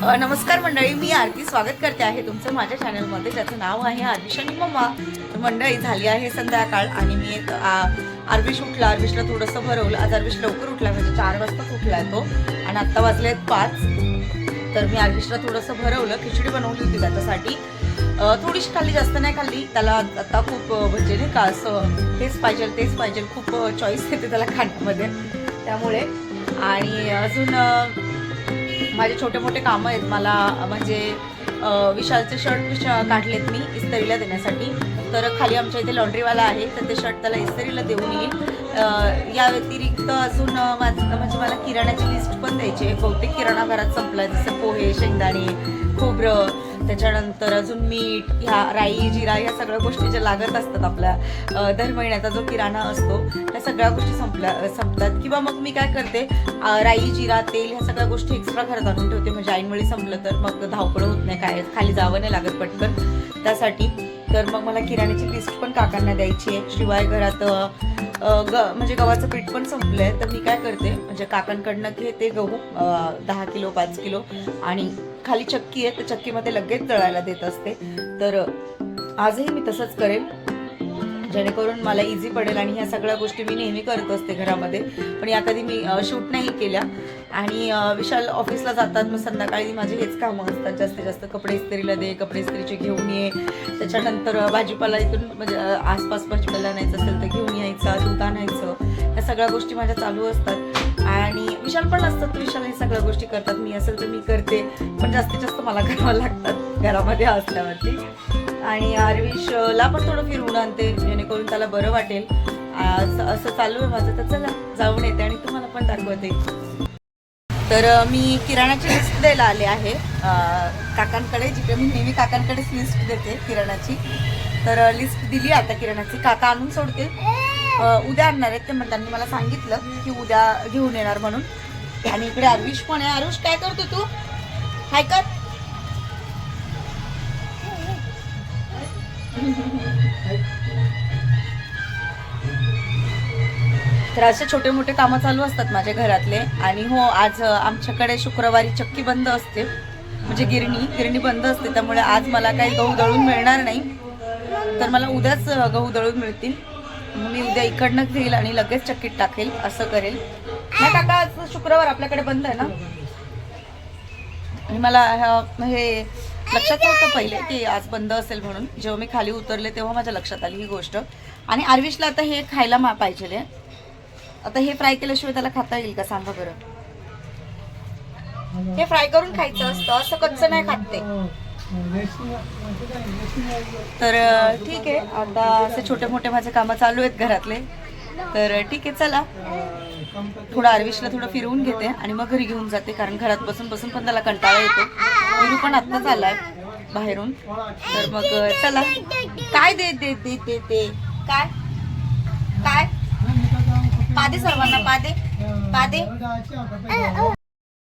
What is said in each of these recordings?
नमस्कार मंडळी मी आरती स्वागत करते आहे तुमचं माझ्या चॅनलमध्ये ज्याचं नाव आहे आदिश मम्मा मंडळी झाली आहे संध्याकाळ आणि मी एक आ, आरविश उठला आरविशला थोडंसं भरवलं. आज आरविश लवकर उठला म्हणजे चार वाजता उठला तो आणि आत्ता वाजले आहेत पाच. तर मी आरविशला थोडंसं भरवलं खिचडी बनवली होती त्याच्यासाठी. थोडीशी खाल्ली जास्त नाही खाल्ली. त्याला आता खूप म्हणजे नाही का असं तेच पाहिजे तेच पाहिजे. खूप चॉईस येते त्याला खाण्यामध्ये. त्यामुळे आणि अजून माझे छोटे मोठे कामं आहेत. मला म्हणजे विशालचे शर्ट काढलेत मी इस्तरीला देण्यासाठी. तर खाली आमच्या इथे लॉन्ड्रीवाला आहे. तर ते शर्ट त्याला इस्तरीला देऊन येईल. या व्यतिरिक्त अजून माझं म्हणजे मला किराण्याची लिस्ट पण द्यायची आहे. बहुतेक किराणा घरात संपला जसं पोहे शेंगदाणे खोबरं त्याच्यानंतर अजून मीठ ह्या राई जिरा ह्या सगळ्या गोष्टी ज्या लागत असतात आपल्या दर महिन्याचा जो किराणा असतो त्या सगळ्या गोष्टी संपल्या संपतात. किंवा मग मी काय करते राई जिरा तेल ह्या सगळ्या गोष्टी एक्स्ट्रा घरात आणून ठेवते. म्हणजे ऐनवेळी संपलं तर मग धावपळ होत नाही काय खाली जावं नाही लागत पटकन. त्यासाठी तर मग मला किराण्याची लिस्ट पण काकांना द्यायची आहे. शिवाय घरात ग म्हणजे गव्हाचं पीठ पण संपलं आहे तर मी काय करते म्हणजे काकांकडनं घेते गहू दहा किलो पाच किलो. आणि खाली चक्की आहे तर चक्कीमध्ये लगेच दळायला देत असते. तर आजही मी तसंच करेन. जेणेकरून मला इझी पडेल आणि ह्या सगळ्या गोष्टी मी नेहमी करत असते घरामध्ये. पण या कधी मी शूट नाही केल्या. आणि विशाल ऑफिसला जातात मग संध्याकाळी माझे हेच कामं असतात. जास्तीत जास्त कपडे इस्त्रीला दे कपडे इस्त्रीचे घेऊन ये. त्याच्यानंतर भाजीपाला इथून म्हणजे आसपास भाजीपाला आणायचं असेल तर घेऊन यायचा दूध आणायचं. या सगळ्या गोष्टी माझ्या चालू असतात. आणि विशाल पण असतात विशाल हे सगळ्या गोष्टी करतात. मी असेल तर मी करते. पण जास्तीत जास्त मला करावं लागतात घरामध्ये असल्यावरती. आणि आरविशला पण थोडं फिरवून आणते जेणेकरून त्याला बरं वाटेल. असं चालू आहे माझं. तर चला जाऊन येते आणि तुम्हाला पण दाखवते. तर मी किराणाची लिस्ट द्यायला आले आहे. काकांकडे जिकडे मी नेहमी काकांकडेच लिस्ट देते किराणाची. तर लिस्ट दिली आता किराणाची. काका आणून सोडते उद्या आणणार आहेत ते म्हणताना मला सांगितलं की उद्या घेऊन येणार म्हणून. आणि इकडे आरुष पण आहे. आरुष काय करतो तू? हाय कर. तर असे छोटे मोठे कामं चालू असतात माझ्या घरातले. आणि हो आज आमच्याकडे शुक्रवारी चक्की बंद असते. म्हणजे गिरणी गिरणी बंद असते. त्यामुळे आज मला काही गहू दळून मिळणार नाही. तर मला उद्याच गहू दळून मिळतील. मग मी उद्या इकडनं घेईल आणि लगेच चक्कीत टाकेल असं करेल. नाही काका आज शुक्रवार आपल्याकडे बंद आहे ना? आणि मला हे लक्षात नव्हतं पहिले की आज बंद असेल म्हणून. जेव्हा मी खाली उतरले तेव्हा माझ्या लक्षात आली ही गोष्ट. आणि आरविशला आता हे खायला मा पाहिजे आता हे फ्राय केल्याशिवाय त्याला खाता येईल का? सांगा बरं. हे फ्राय करून खायचं असतं. असं कच्चं नाही खात ते. तर ठीक आहे. आता असे छोटे मोठे माझे कामं चालू आहेत घरातले. तर ठीक आहे चला. थोडं आरविशला थोडं फिरवून घेते आणि मग घरी घेऊन जाते कारण घरात बसून बसून पण त्याला कंटाळा येतो. विरू पण आत्ताच आलाय बाहेरून. तर मग चला. काय दे दे दे दे दे. काय? काय? पादे सर्वांना पादे. पादे.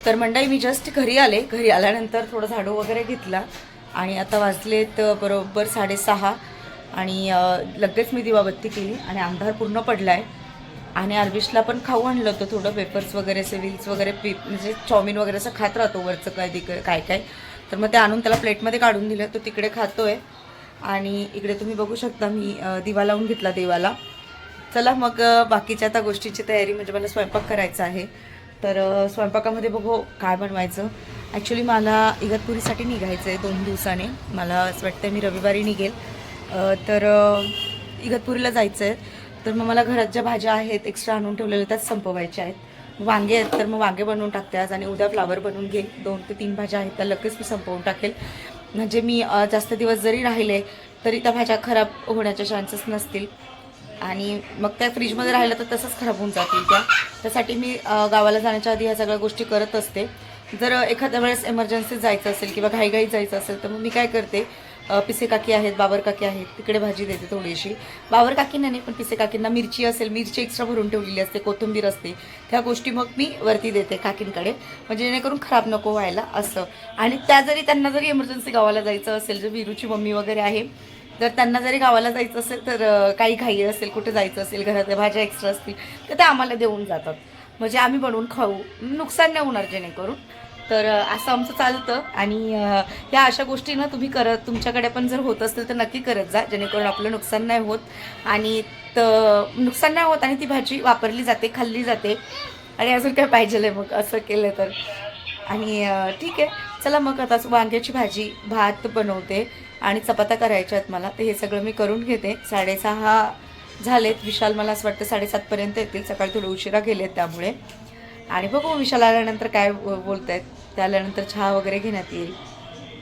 तर मंडळी मी जस्ट घरी आले. घरी आल्यानंतर थोडं झाडू वगैरे घेतला. आणि आता वाजलेत बरोबर साडेसहा. आणि लगेच मी दिवाबत्ती केली आणि अंधार पूर्ण पडला आहे आणि आरविशला पण खाऊ आणलं होतं थोडं पेपर्स वगैरे असे व्हील्स वगैरे पी म्हणजे चाऊमिन वगैरे असं खात राहतो वरचं काय तिकडे काय काय तर मग ते आणून त्याला प्लेटमध्ये काढून दिलं तो तिकडे खातो आहे आणि इकडे तुम्ही बघू शकता मी दिवा लावून घेतला देवाला. चला मग बाकीच्या आता गोष्टीची तयारी म्हणजे मला स्वयंपाक करायचा आहे. तर स्वयंपाकामध्ये बघू हो, काय बनवायचं. ॲक्च्युली मला इगतपुरीसाठी निघायचं आहे दोन दिवसाने. मला असं वाटतं मी रविवारी निघेल. तर इगतपुरीला जायचं आहे तर मग मला घरात ज्या भाज्या आहेत एक्स्ट्रा आणून ठेवलेल्या त्याच संपवायच्या आहेत. वांगे आहेत तर मग वांगे बनवून टाकते आज आणि उद्या फ्लावर बनवून घेईल दोन ते तीन भाज्या आहेत त्या लगेच मी संपवून टाकेल. म्हणजे मी जास्त दिवस जरी राहिले तरी त्या भाज्या खराब होण्याचे चान्सेस नसतील. आणि मग त्या फ्रीजमध्ये राहिलं तर तसंच खराब होऊन जातील त्या. त्यासाठी मी गावाला जाण्याच्या आधी ह्या सगळ्या गोष्टी करत असते. जर एखाद्या वेळेस एमर्जन्सीत जायचं असेल किंवा घाईघाईत जायचं असेल तर मग मी काय करते पिसे काकी आहेत बाबर काकी आहेत तिकडे भाजी देते थोडीशी. बाबर काकींना नाही पण पिसे काकींना मिरची असेल मिरची एक्स्ट्रा भरून ठेवलेली असते कोथिंबीर असते त्या गोष्टी मग मी वरती देते काकींकडे. म्हणजे जेणेकरून खराब नको व्हायला असं. आणि त्या जरी त्यांना जरी इमर्जन्सी गावाला जायचं असेल जर विरूची मम्मी वगैरे आहे जर त्यांना जरी गावाला जायचं असेल तर काही घाई असेल कुठे जायचं असेल घरातल्या भाज्या एक्स्ट्रा असतील तर त्या आम्हाला देऊन जातात. म्हणजे आम्ही बनवून खाऊ. नुकसान नाही होणार जेणेकरून. तर असं आमचं चालतं. आणि या ह्या अशा गोष्टी ना तुम्ही करत तुमच्याकडे पण जर होत असेल तर नक्की करत जा जेणेकरून आपलं नुकसान नाही होत. आणि तर नुकसान नाही होत आणि ती भाजी वापरली जाते खाल्ली जाते. आणि अजून काय पाहिजे मग? असं केलं तर. आणि ठीक आहे. चला मग आता वांग्याची भाजी भात बनवते. आणि चपात्या करायच्या आहेत मला. तर हे सगळं मी करून घेते. साडेसहा झालेत. विशाल मला असं वाटतं साडेसातपर्यंत येतील. सकाळी थोडं उशिरा गेलेत त्यामुळे. आणि बघू विशाल आल्यानंतर काय बोलत आहेत त्या आल्यानंतर चहा वगैरे घेण्यात येईल.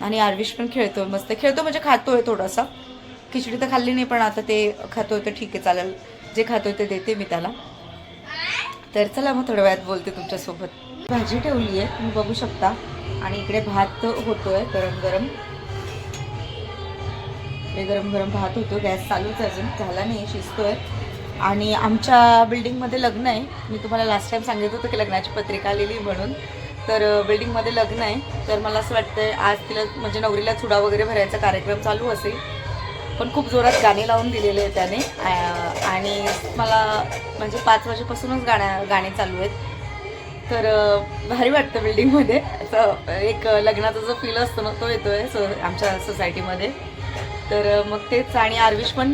आणि आरविश पण खेळतो. मस्त खेळतो म्हणजे खातोय थोडासा. खिचडी तर खाल्ली नाही पण आता ते खातोय तर ठीक आहे चालेल. जे खातोय ते देते मी त्याला. तर चला मग थोड्या वेळात बोलते तुमच्यासोबत. भाजी ठेवली आहे तुम्ही बघू शकता. आणि इकडे भात होतोय गरम गरम ते गरम गरम भात होतो गॅस चालूच अजून झाला नाही शिजतोय. आणि आमच्या बिल्डिंगमध्ये लग्न आहे. मी तुम्हाला लास्ट टाईम सांगितलं होतं की लग्नाची पत्रिका आलेली म्हणून. तर बिल्डिंगमध्ये लग्न आहे. तर मला असं वाटतं आज तिला म्हणजे नवरीला चुडा वगैरे भरायचा कार्यक्रम चालू असेल. पण खूप जोरात गाणे लावून दिलेले आहे त्याने. आणि मला म्हणजे पाच वाजेपासूनच गाण्या गाणे चालू आहेत. तर भारी वाटतं बिल्डिंगमध्ये. असं एक लग्नाचा जो फील असतो ना तो येतो आहे सो आमच्या सोसायटीमध्ये तर मग तेच आणि आरविश पण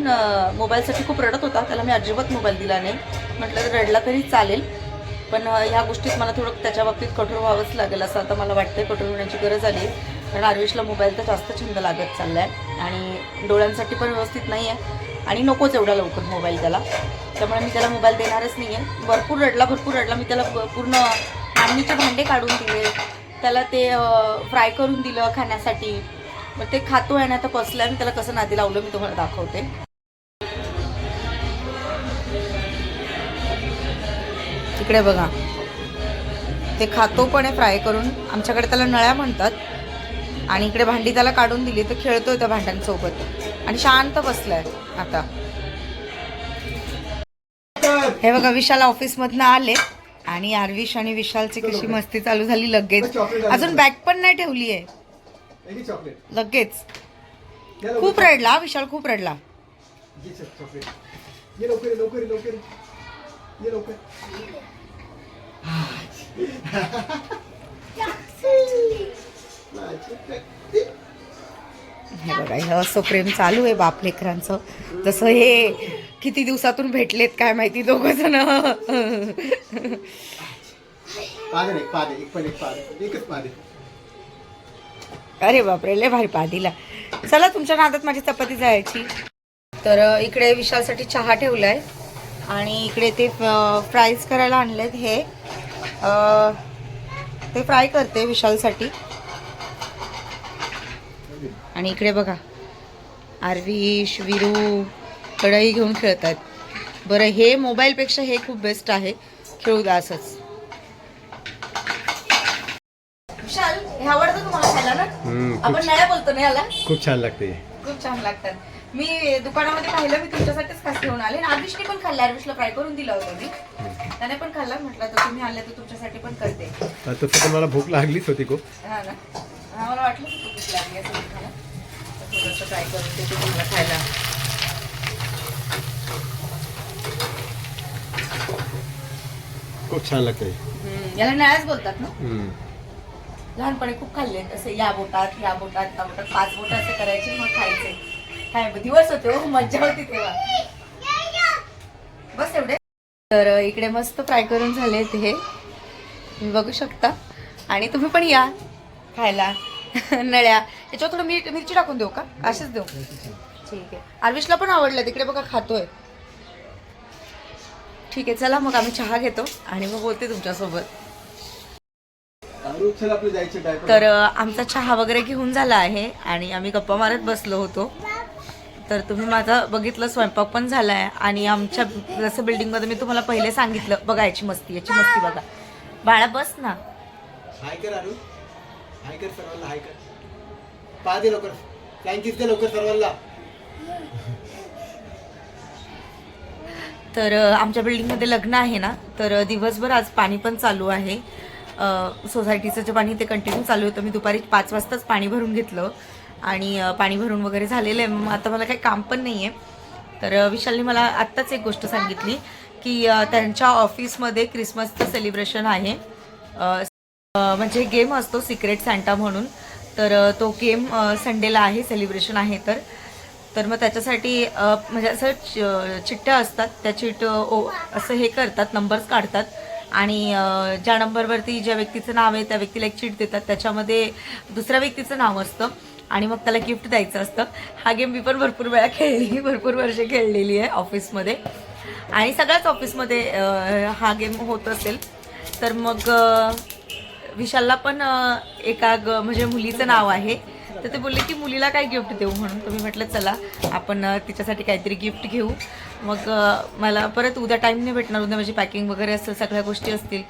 मोबाईलसाठी खूप रडत होता. त्याला मी अजिबात मोबाईल दिला नाही. म्हटलं तर रडला तरी चालेल. पण ह्या गोष्टीत मला थोडं त्याच्या बाबतीत कठोर व्हावंच लागेल असं आता मला वाटतंय. कठोर होण्याची गरज आली. कारण आरविशला मोबाईल तर जास्त छंद लागत चाललाय. आणि डोळ्यांसाठी पण व्यवस्थित नाही आहे आणि नकोच एवढा लवकर मोबाईल त्याला. त्यामुळे मी त्याला मोबाईल देणारच नाही आहे भरपूर रडला भरपूर रडला. मी त्याला पूर्ण मांडणीचे भांडे काढून दिले. त्याला ते फ्राय करून दिलं खाण्यासाठी. मग ते खातो आहे ना आता पसलं आणि त्याला कसं नादी लावलं मी तुम्हाला दाखवते. तिकडे बघा. ते खातो पण आहे फ्राय करून. आमच्याकडे त्याला नळ्या म्हणतात. आणि इकडे भांडी त्याला काढून दिली तर खेळतोय त्या भांड्यांसोबत. आणि शांत बसलाय आता. हे बघा विशाल ऑफिसमधनं आले. आणि आरविश आणि विशालची कशी मस्ती चालू झाली लगेच. अजून बॅग पण नाही ठेवली आहे चॉकलेट लगेच. खूप रडला विशाल खूप रडला. घे चल, चॉकलेट ये लवकर ये, लवकर ये, लवकर. ये. ये लवकर. हे बघा हे असं प्रेम चालू आहे बाप लेकरांचं. तसं हे किती दिवसातून भेटलेत काय माहिती दोघ जण पादे एक पादे एक पण एक पादे एकच पादे अरे बापरे लय भारी पादीला चला तुमच्या नादात माझी चपाती जायची. तर इकडे विशालसाठी चहा ठेवलाय. आणि इकडे ते फ्राईज करायला आणलेत हे. ते फ्राय करते विशालसाठी. आणि इकडे बघा आरविश विरू कढई घेऊन खेळत आहेत बरं हे मोबाईलपेक्षा हे खूप बेस्ट आहे. खेळू द्या असंच. विशाल हे आवडतं तुम्हाला खायला ना? हम्म, खूप आपण नळ्या बोलतो ना याला खूप छान लागते. खूप छान लागतात. मी दुकानामध्ये पाहिलं मी तुमच्यासाठीच खास घेऊन आले. आणि आर्विशने पण खाल्ला आर्विशला फ्राय करून दिला होता मी. त्याने पण खाल्ला म्हटलं तर तुम्ही आले तर तुमच्यासाठी पण करते. तसं पण मला भूक लागलीच होती खूप. हा ना. हा, मला वाटलं की खूप लागली असं तुम्हाला. थोडंसं फ्राय करून देते तुम्हाला खायला. खूप छान लागते हम्म, याला नळ्याच बोलतात ना? लहानपणी खूप खाल्ले असे या बोटात या बोटात त्या बोटात. पाच बोट असे करायचे मग खायचे. काय दिवस होते हो मज्जा होती तेव्हा. बस एवढे. तर इकडे मस्त फ्राय करून झाले हे. तुम्ही बघू शकता. आणि तुम्ही पण या खायला. नळ्या. याच्यावर थोडं मीठ मिरची टाकून देऊ का? असेच देऊ. ठीक आहे. आर्विशला पण आवडलं तिकडे बघा खातोय. ठीक आहे चला मग आम्ही चहा घेतो आणि मग बोलते तुमच्यासोबत चल आपलं जायचं डायपर तर आमचा चहा वगैरे घेऊन झाला आहे आणि आम्ही गप्पा मारत बसलो होतो. तर तुम्ही माझा बघितलं स्वयंपाक पण झाला आहे. आणि आमच्या जसं बिल्डिंगमध्ये मी तुम्हाला पहिले सांगितलं बघा याची मस्ती याची मस्ती बघा. बाळा बस ना. हाय कर अरू हाय कर सर्वांना हाय कर. लवकर. किस दे लवकर सर्वांना. तर आमच्या बिल्डिंगमध्ये लग्न आहे ना तर दिवसभर आज पाणी पण चालू आहे. सोसायटीचं जे पाणी ते कंटिन्यू चालू होतं. मी दुपारी पाच वाजताच पाणी भरून घेतलं आणि पाणी भरून वगैरे झालेलं आहे. मग आता मला काही काम पण नाही आहे तर विशालने मला आत्ताच एक गोष्ट सांगितली की त्यांच्या ऑफिसमध्ये क्रिसमसचं सेलिब्रेशन आहे. म्हणजे गेम असतो सिक्रेट सँटा म्हणून. तर तो गेम संडेला आहे. सेलिब्रेशन आहे तर. तर मग त्याच्यासाठी म्हणजे असं चिठ्ठ्या असतात. त्या चिट ओ असं हे करतात. नंबर्स काढतात. आणि ज्या नंबरवरती ज्या व्यक्तीचं नाव आहे त्या व्यक्तीला एक चिट देतात. त्याच्यामध्ये दुसऱ्या व्यक्तीचं नाव असतं आणि मग त्याला गिफ्ट द्यायचं असतं. हा गेम मी पण भरपूर वेळा खेळली भरपूर वर्ष खेळलेली आहे ऑफिसमध्ये आणि सगळ्याच ऑफिसमध्ये हा गेम होत असेल. तर मग विशालला पण एका ग म्हणजे मुलीचं नाव आहे. तर ते बोलले की मुलीला काय गिफ्ट देऊ म्हणून. तर मी म्हटलं चला आपण तिच्यासाठी काहीतरी गिफ्ट घेऊ. मग मला परत उद्या टाईम नाही भेटणार. उद्या माझी पॅकिंग वगैरे असेल सगळ्या गोष्टी असतील.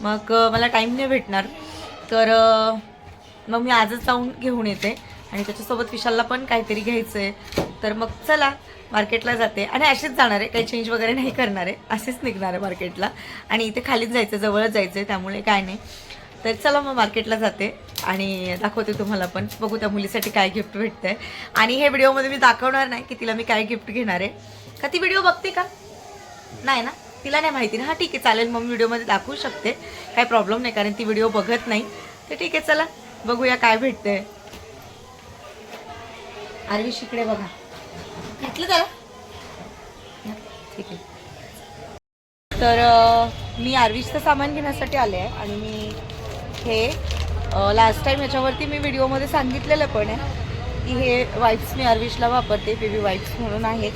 मग मला टाईम नाही भेटणार. तर मग मी आजच जाऊन घेऊन येते. आणि त्याच्यासोबत विशालला पण काहीतरी घ्यायचं आहे तर मग चला मार्केटला जाते. आणि असेच जाणार आहे. काही चेंज वगैरे नाही करणार आहे. असेच निघणार आहे मार्केटला आणि इथे खालीच जायचं जवळच जायचं आहे त्यामुळे काय नाही. तर चला मग मार्केटला जाते आणि दाखवते तुम्हाला पण. बघू त्या मुलीसाठी काय गिफ्ट भेटतंय. आणि हे व्हिडिओमध्ये मी दाखवणार नाही की तिला मी काय गिफ्ट घेणार आहे. का ती व्हिडिओ बघते का? नाही ना? तिला नाही माहिती ना. हा ठीक आहे चालेल. मग मी व्हिडिओमध्ये दाखवू शकते. काही प्रॉब्लेम नाही कारण ती व्हिडिओ बघत नाही. तर ठीक आहे चला. बघूया काय भेटतंय. आरवी शिकडे बघा. घेतलं त्याला? ठीक आहे. तर मी आरवीचं सामान घेण्यासाठी आले आहे आणि मी हे लास्ट टाईम याच्यावरती मी व्हिडिओमध्ये सांगितलेलं पण आहे की हे वाईप्स मी अरविशला वापरते बेबी वाईप्स म्हणून आहेत.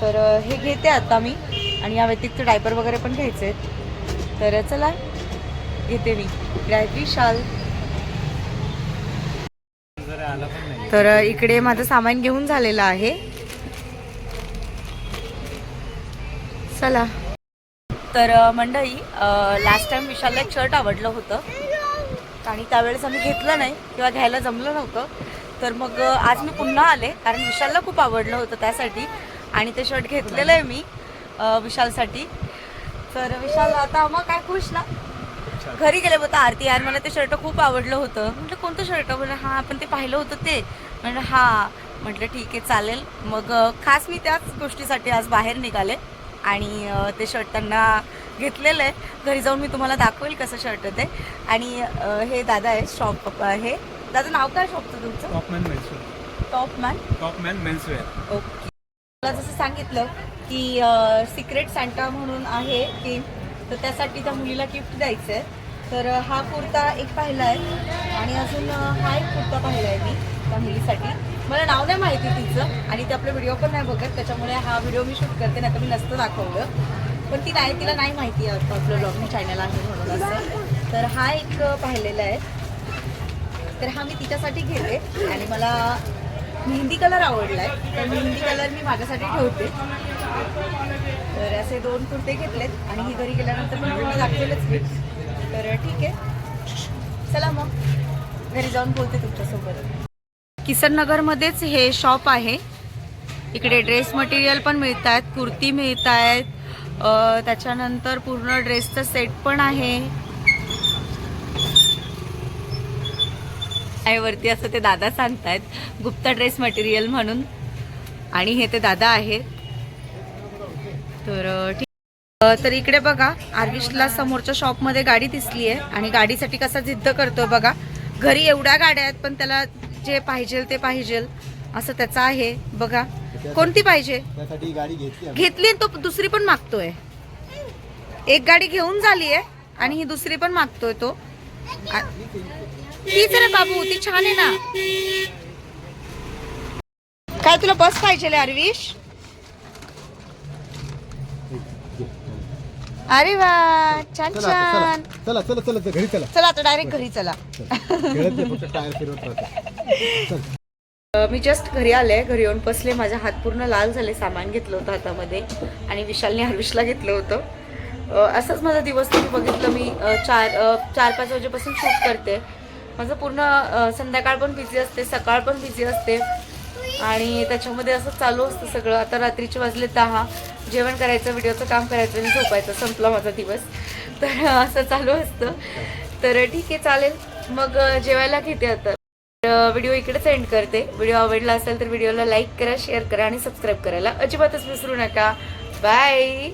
तर हे घेते आता मी आणि या व्यतिरिक्त डायपर वगैरे पण घ्यायचे आहेत. तर चला घेते मी. गायत्री शाल तर इकडे माझं सामान घेऊन झालेलं आहे. चला. तर मंडळी लास्ट टाइम विशालला एक शर्ट आवडलं होतं. आणि त्यावेळेस आम्ही घेतलं नाही किंवा घ्यायला जमलं नव्हतं. तर मग आज मी पुन्हा आले कारण विशालला खूप आवडलं होतं त्यासाठी. आणि ते शर्ट घेतलेलं आहे मी विशालसाठी. तर विशाल आता मग काय खुश ना? घरी गेले बोलता आरती यार मला ते शर्ट खूप आवडलं होतं. म्हटलं कोणतं शर्ट म्हटलं हां आपण ते पाहिलं होतं ते. म्हटलं हां. म्हटलं ठीक आहे चालेल. मग खास मी त्याच गोष्टीसाठी आज बाहेर निघाले. आणि ते शर्ट त्यांना घेतलेलं आहे. घरी जाऊन मी तुम्हाला दाखवेल कसं शर्ट ते आणि हे दादा आहे शॉप हे. दादा नाव काय शॉपचं तुमचं? Topman menswear Topman Topman menswear okay. मला जसं सांगितलं की सिक्रेट सँटा म्हणून आहे गेम तर त्यासाठी त्या मुलीला गिफ्ट द्यायचं आहे तर हा कुर्ता एक पाहिला आहे. आणि अजून हा एक कुर्ता पाहिला आहे मी. त्या मुलीसाठी. मला नाव नाही माहिती तिचं आणि ते आपलं व्हिडिओ पण नाही बघत त्याच्यामुळे हा व्हिडिओ मी शूट करते नाही तर मी नसतं दाखवलं. पण ती नाही तिला नाही माहिती आहे आता आपलं ब्लॉगिंग चॅनल आहे म्हणून असं. तर हा एक पाहिलेला आहे. तर हा मी तिच्यासाठी घेते आणि मला मेहंदी कलर आवडला आहे तर मेहंदी कलर मी माझ्यासाठी ठेवते. तर असे दोन कुर्ते घेतलेत आणि ही घरी गेल्यानंतर मी तुम्हाला दाखवेलच मी. तर ठीक आहे. चला मग. घरी जाऊन बोलते तुमच्यासोबत. किसन नगरमध्येच हे शॉप आहे. इकडे ड्रेस मटेरियल पण मिळत आहेत कुर्ती मिळत आहेत त्याच्यानंतर पूर्ण ड्रेसचं सेट पण आहे. वरती असं ते दादा सांगतायत गुप्ता ड्रेस मटेरियल म्हणून. आणि हे ते दादा आहेत. तर ठीक. तर इकडे बघा आर्विशला समोरच्या शॉपमध्ये गाडी दिसली आहे आणि गाडीसाठी कसा जिद्द करतो बघा. घरी एवढ्या गाड्या आहेत पण त्याला जे पाहिजे ते पाहिजे असं त्याचं आहे. बघा कोणती पाहिजे? त्यासाठी गाडी घेतली तो दुसरी पण मागतोय. एक गाडी घेऊन झाली आहे आणि ही दुसरी पण मागतोय तो. तीच रे बाबू ती छान आहे ना. काय तुला बस पाहिजे अरविश? अरे वा छान चला आता, छान. चला चला चला चला घरी चला. चला आता डायरेक्ट घरी चला. खेळत नाही, फक्त टायर फिरवत राहते. चल. अ, मी जस्ट घरी आले घरी येऊन बसले. माझे हात पूर्ण लाल झाले सामान घेतलं होतं हातामध्ये आणि विशालने हरविशला घेतलं होतं. अ, असाच माझा दिवस तुम्ही बघितलं. मी अ, चार अ, चार पाच वाजेपासून शूट करते. माझं पूर्ण अ, संध्याकाळ पण बिझी असते सकाळ पण बिझी असते. आणि त्याच्यामध्ये असं चालू असतं सगळं. आता रात्रीचे वाजले दहा. जेवण करायचं व्हिडिओचं काम करायचं आणि झोपायचं. संपला माझा दिवस. तर असं चालू असतं. तर ठीक आहे चालेल. मग जेवायला घेते आता. तर व्हिडिओ इकडेच एंड करते. व्हिडिओ आवडला असेल तर व्हिडिओला लाईक करा शेअर करा आणि सबस्क्राईब करायला अजिबातच विसरू नका. बाय